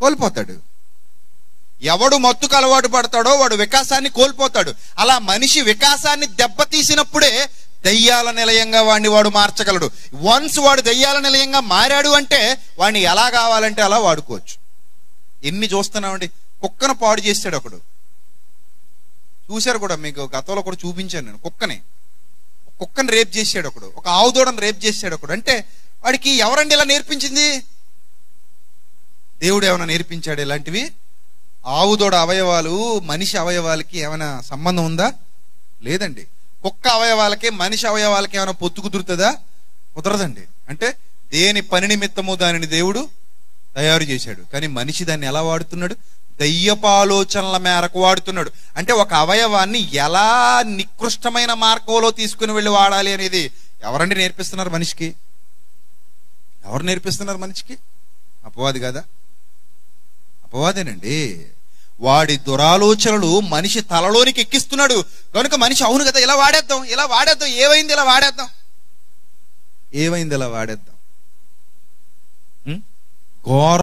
కోల్పోతాడు. ఎవడు మత్తుకు అలవాటు పడతాడో వాడు వికాసాన్ని కోల్పోతాడు. అలా మనిషి వికాసాన్ని దెబ్బతీసినప్పుడే దయ్యాల నిలయంగా వాడిని వాడు మార్చగలడు. వన్స్ వాడు దయ్యాల నిలయంగా మారాడు అంటే వాడిని ఎలా కావాలంటే అలా వాడుకోవచ్చు. ఎన్ని చూస్తున్నామండి? కుక్కను పాడు చేస్తాడు ఒకడు. చూశారు కూడా మీకు గతంలో కూడా చూపించాను నేను కుక్కని. కుక్కని రేప్ చేసాడు ఒకడు. ఒక ఆవు రేప్ చేసాడు ఒకడు. అంటే వాడికి ఎవరండి ఇలా నేర్పించింది? దేవుడు ఏమైనా నేర్పించాడు ఇలాంటివి? ఆవు దూడ అవయవాలు మనిషి అవయవాలకి ఏమైనా సంబంధం ఉందా? లేదండి. కుక్క అవయవాలకి మనిషి అవయవాలకి ఏమైనా పొత్తు కుదురుతుందా? కుదరదండి. అంటే దేని పని నిమిత్తము దానిని దేవుడు తయారు చేశాడు. కానీ మనిషి దాన్ని ఎలా వాడుతున్నాడు? దయ్యపాలోచనల మేరకు వాడుతున్నాడు. అంటే ఒక అవయవాన్ని ఎలా నికృష్టమైన మార్గంలో తీసుకుని వెళ్ళి వాడాలి అనేది ఎవరండి నేర్పిస్తున్నారు మనిషికి? ఎవరు నేర్పిస్తున్నారు మనిషికి? అపవాది కదా? అపవాదేనండి వాడి దురాలోచనలు మనిషి తలలోనికి ఎక్కిస్తున్నాడు. కనుక మనిషి అవును కదా ఇలా వాడేద్దాం ఇలా వాడేద్దాం ఏమైంది ఇలా వాడేద్దాం. ఏమైంది ఇలా వాడేద్దాం? ఘోర